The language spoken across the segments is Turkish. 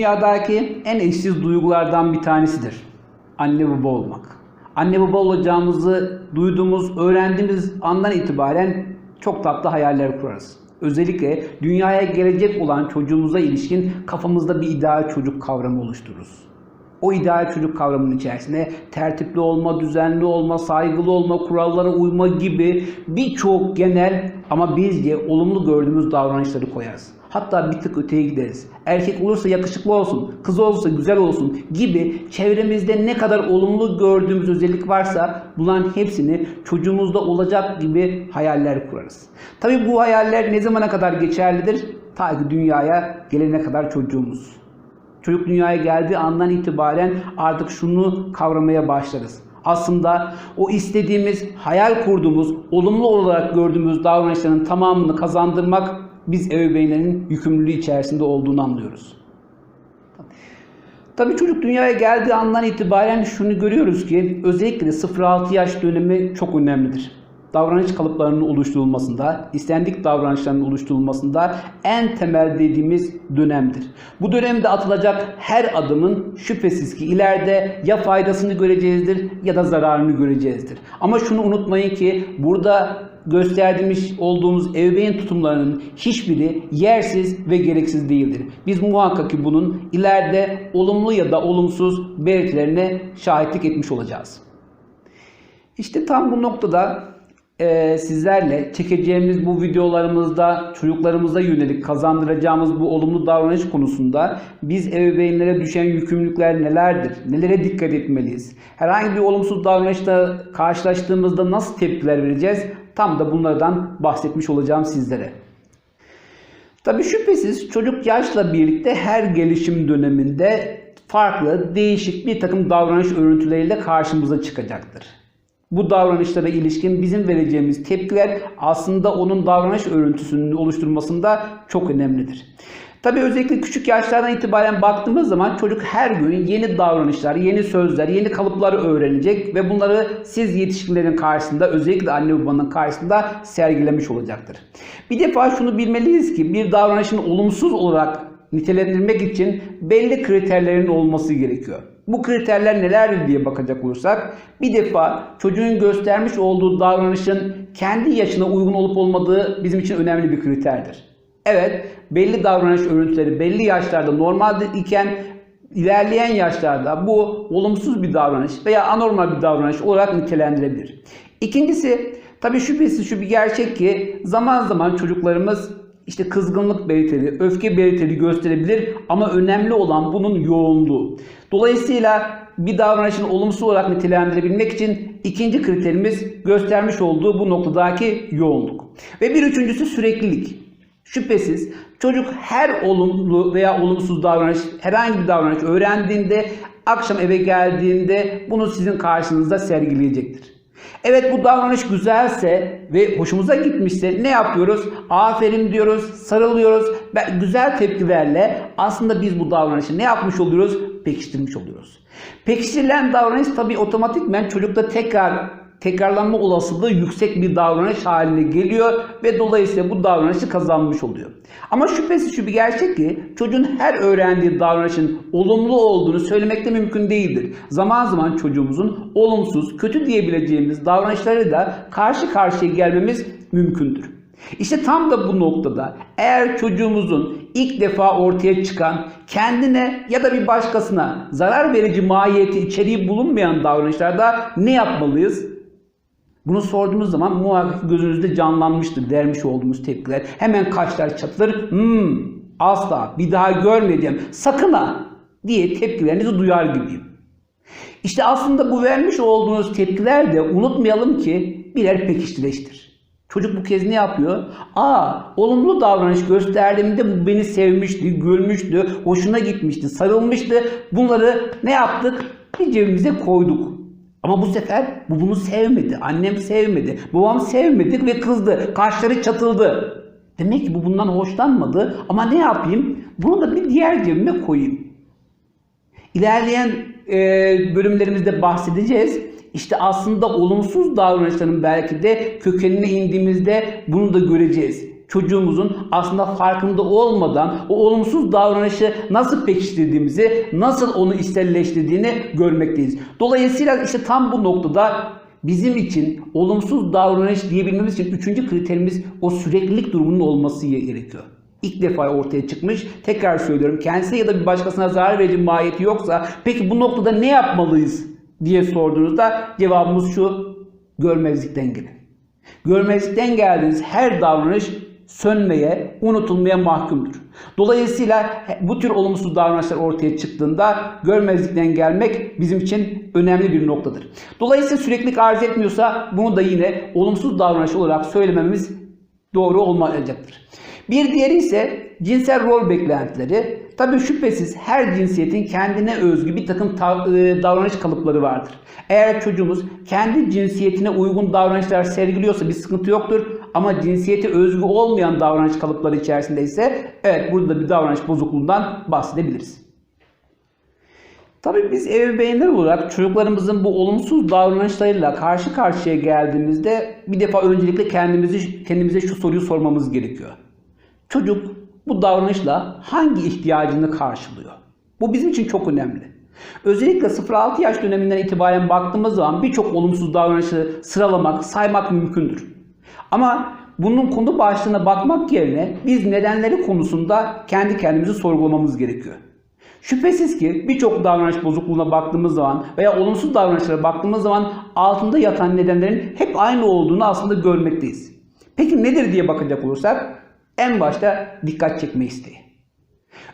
dünyadaki en eşsiz duygulardan bir tanesidir. Anne baba olmak. Anne baba olacağımızı duyduğumuz, öğrendiğimiz andan itibaren çok tatlı hayaller kurarız. Özellikle dünyaya gelecek olan çocuğumuza ilişkin kafamızda bir ideal çocuk kavramı oluştururuz. O ideal çocuk kavramının içerisinde tertipli olma, düzenli olma, saygılı olma, kurallara uyma gibi birçok genel ama bizce olumlu gördüğümüz davranışları koyarız. Hatta bir tık öteye gideriz. Erkek olursa yakışıklı olsun, kız olursa güzel olsun gibi çevremizde ne kadar olumlu gördüğümüz özellik varsa bunların hepsini çocuğumuzda olacak gibi hayaller kurarız. Tabi bu hayaller ne zamana kadar geçerlidir? Ta ki dünyaya gelene kadar çocuğumuz. Çocuk dünyaya geldiği andan itibaren artık şunu kavramaya başlarız. Aslında o istediğimiz, hayal kurduğumuz, olumlu olarak gördüğümüz davranışların tamamını kazandırmak biz ebeveynlerin yükümlülüğü içerisinde olduğunu anlıyoruz. Tabii çocuk dünyaya geldiği andan itibaren şunu görüyoruz ki özellikle 0-6 yaş dönemi çok önemlidir. Davranış kalıplarının oluşturulmasında, istendik davranışların oluşturulmasında en temel dediğimiz dönemdir. Bu dönemde atılacak her adımın şüphesiz ki ileride ya faydasını göreceğizdir ya da zararını göreceğizdir. Ama şunu unutmayın ki burada gösterdiğimiz olduğumuz ebeveyn tutumlarının hiçbiri yersiz ve gereksiz değildir. Biz muhakkak ki bunun ileride olumlu ya da olumsuz belirtilerine şahitlik etmiş olacağız. İşte tam bu noktada e, sizlerle çekeceğimiz bu videolarımızda çocuklarımıza yönelik kazandıracağımız bu olumlu davranış konusunda biz ebeveynlere düşen yükümlülükler nelerdir? Nelere dikkat etmeliyiz? Herhangi bir olumsuz davranışla karşılaştığımızda nasıl tepkiler vereceğiz? Tam da bunlardan bahsetmiş olacağım sizlere. Tabii şüphesiz çocuk yaşla birlikte her gelişim döneminde farklı, değişik bir takım davranış örüntüleriyle karşımıza çıkacaktır. Bu davranışlara ilişkin bizim vereceğimiz tepkiler aslında onun davranış örüntüsünün oluşturmasında çok önemlidir. Tabii özellikle küçük yaşlardan itibaren baktığımız zaman çocuk her gün yeni davranışlar, yeni sözler, yeni kalıpları öğrenecek ve bunları siz yetişkinlerin karşısında özellikle anne babanın karşısında sergilemiş olacaktır. Bir defa şunu bilmeliyiz ki bir davranışın olumsuz olarak nitelendirmek için belli kriterlerin olması gerekiyor. Bu kriterler nelerdir diye bakacak olursak bir defa çocuğun göstermiş olduğu davranışın kendi yaşına uygun olup olmadığı bizim için önemli bir kriterdir. Evet belli davranış örüntüleri belli yaşlarda normalde iken ilerleyen yaşlarda bu olumsuz bir davranış veya anormal bir davranış olarak nitelendirebilir. İkincisi tabii şüphesiz şu bir gerçek ki zaman zaman çocuklarımız işte kızgınlık belirtileri, öfke belirtileri gösterebilir ama önemli olan bunun yoğunluğu. Dolayısıyla bir davranışın olumsuz olarak nitelendirebilmek için ikinci kriterimiz göstermiş olduğu bu noktadaki yoğunluk. Ve bir üçüncüsü süreklilik. Şüphesiz çocuk her olumlu veya olumsuz davranış, herhangi bir davranış öğrendiğinde, akşam eve geldiğinde bunu sizin karşınızda sergileyecektir. Evet bu davranış güzelse ve hoşumuza gitmişse ne yapıyoruz? Aferin diyoruz, sarılıyoruz güzel tepkilerle aslında biz bu davranışı ne yapmış oluyoruz? Pekiştirmiş oluyoruz. Pekiştirilen davranış tabii otomatikmen çocukta tekrar tekrarlanma olasılığı yüksek bir davranış haline geliyor ve dolayısıyla bu davranışı kazanmış oluyor. Ama şüphesiz şu bir gerçek ki çocuğun her öğrendiği davranışın olumlu olduğunu söylemek de mümkün değildir. Zaman zaman çocuğumuzun olumsuz, kötü diyebileceğimiz davranışları da karşı karşıya gelmemiz mümkündür. İşte tam da bu noktada eğer çocuğumuzun ilk defa ortaya çıkan kendine ya da bir başkasına zarar verici mahiyeti içeriği bulunmayan davranışlarda ne yapmalıyız? Bunu sorduğumuz zaman muhakkak gözünüzde canlanmıştır vermiş olduğumuz tepkiler. Hemen kaşlar çatılır. Hmm, asla bir daha görmeyeceğim. Sakın ha diye tepkilerinizi duyar gibiyim. İşte aslında bu vermiş olduğunuz tepkiler de unutmayalım ki birer pekiştireçtir. Çocuk bu kez ne yapıyor? Aa, olumlu davranış gösterdiğimde bu beni sevmişti, gülmüştü, hoşuna gitmişti, sarılmıştı. Bunları ne yaptık? Bir cebimize koyduk. Ama bu sefer bu bunu sevmedi. Annem sevmedi. Babam sevmedi ve kızdı. Kaşları çatıldı. Demek ki bu bundan hoşlanmadı. Ama ne yapayım? Bunu da bir diğer cebime koyayım. İlerleyen e, bölümlerimizde bahsedeceğiz. İşte aslında olumsuz davranışların belki de kökenine indiğimizde bunu da göreceğiz. Çocuğumuzun aslında farkında olmadan o olumsuz davranışı nasıl pekiştirdiğimizi, nasıl onu içselleştirdiğini görmekteyiz. Dolayısıyla işte tam bu noktada bizim için olumsuz davranış diyebilmemiz için üçüncü kriterimiz o süreklilik durumunun olması gerekiyor. İlk defa ortaya çıkmış. Tekrar söylüyorum kendisine ya da bir başkasına zarar verici mahiyeti yoksa peki bu noktada ne yapmalıyız diye sorduğunuzda cevabımız şu görmezlikten gelin. Görmezlikten geldiğiniz her davranış sönmeye, unutulmaya mahkumdur. Dolayısıyla bu tür olumsuz davranışlar ortaya çıktığında görmezlikten gelmek bizim için önemli bir noktadır. Dolayısıyla süreklilik arz etmiyorsa bunu da yine olumsuz davranış olarak söylememiz doğru olmayacaktır. Bir diğeri ise cinsel rol beklentileri. Tabi şüphesiz her cinsiyetin kendine özgü bir takım e, davranış kalıpları vardır. Eğer çocuğumuz kendi cinsiyetine uygun davranışlar sergiliyorsa bir sıkıntı yoktur. Ama cinsiyeti özgü olmayan davranış kalıpları içerisinde ise evet burada bir davranış bozukluğundan bahsedebiliriz. Tabii biz ebeveynler olarak çocuklarımızın bu olumsuz davranışlarıyla karşı karşıya geldiğimizde bir defa öncelikle kendimizi kendimize şu soruyu sormamız gerekiyor. Çocuk bu davranışla hangi ihtiyacını karşılıyor? Bu bizim için çok önemli. Özellikle 0-6 yaş döneminden itibaren baktığımız zaman birçok olumsuz davranışı sıralamak, saymak mümkündür. Ama bunun konu başlığına bakmak yerine biz nedenleri konusunda kendi kendimizi sorgulamamız gerekiyor. Şüphesiz ki birçok davranış bozukluğuna baktığımız zaman veya olumsuz davranışlara baktığımız zaman altında yatan nedenlerin hep aynı olduğunu aslında görmekteyiz. Peki nedir diye bakacak olursak en başta dikkat çekme isteği.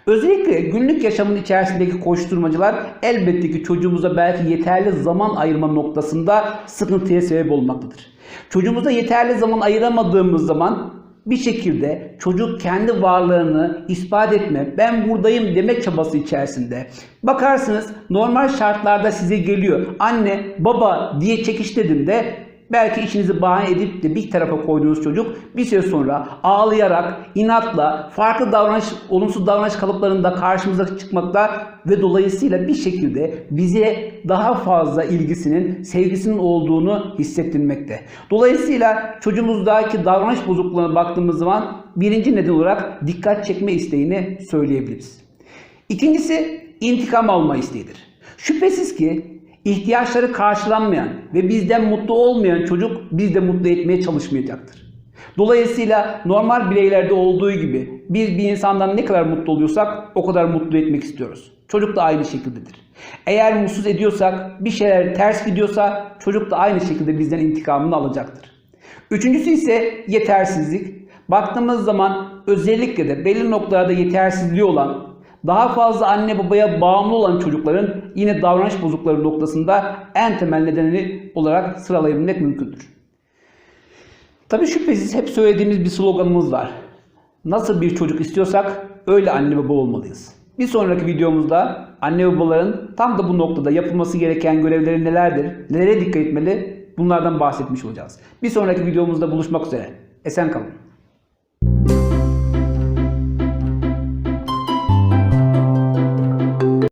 Özellikle günlük yaşamın içerisindeki koşturmacılar elbette ki çocuğumuza belki yeterli zaman ayırma noktasında sıkıntıya sebep olmaktadır. Çocuğumuza yeterli zaman ayıramadığımız zaman bir şekilde çocuk kendi varlığını ispat etme, ben buradayım deme çabası içerisinde. Bakarsınız normal şartlarda size geliyor. Anne, baba diye çekişlediğinde Belki işinizi bahane edip de bir tarafa koyduğunuz çocuk bir süre sonra ağlayarak, inatla, farklı davranış, olumsuz davranış kalıplarında karşımıza çıkmakta ve dolayısıyla bir şekilde bize daha fazla ilgisinin, sevgisinin olduğunu hissettirmekte. Dolayısıyla çocuğumuzdaki davranış bozukluğuna baktığımız zaman birinci neden olarak dikkat çekme isteğini söyleyebiliriz. İkincisi intikam alma isteğidir. Şüphesiz ki ihtiyaçları karşılanmayan ve bizden mutlu olmayan çocuk biz de mutlu etmeye çalışmayacaktır. Dolayısıyla normal bireylerde olduğu gibi biz bir insandan ne kadar mutlu oluyorsak o kadar mutlu etmek istiyoruz. Çocuk da aynı şekildedir. Eğer mutsuz ediyorsak, bir şeyler ters gidiyorsa çocuk da aynı şekilde bizden intikamını alacaktır. Üçüncüsü ise yetersizlik. Baktığımız zaman özellikle de belli noktalarda yetersizliği olan daha fazla anne babaya bağımlı olan çocukların yine davranış bozuklukları noktasında en temel nedeni olarak sıralayabilmek mümkündür. Tabii şüphesiz hep söylediğimiz bir sloganımız var. Nasıl bir çocuk istiyorsak öyle anne baba olmalıyız. Bir sonraki videomuzda anne babaların tam da bu noktada yapılması gereken görevleri nelerdir, nelere dikkat etmeli bunlardan bahsetmiş olacağız. Bir sonraki videomuzda buluşmak üzere. Esen kalın.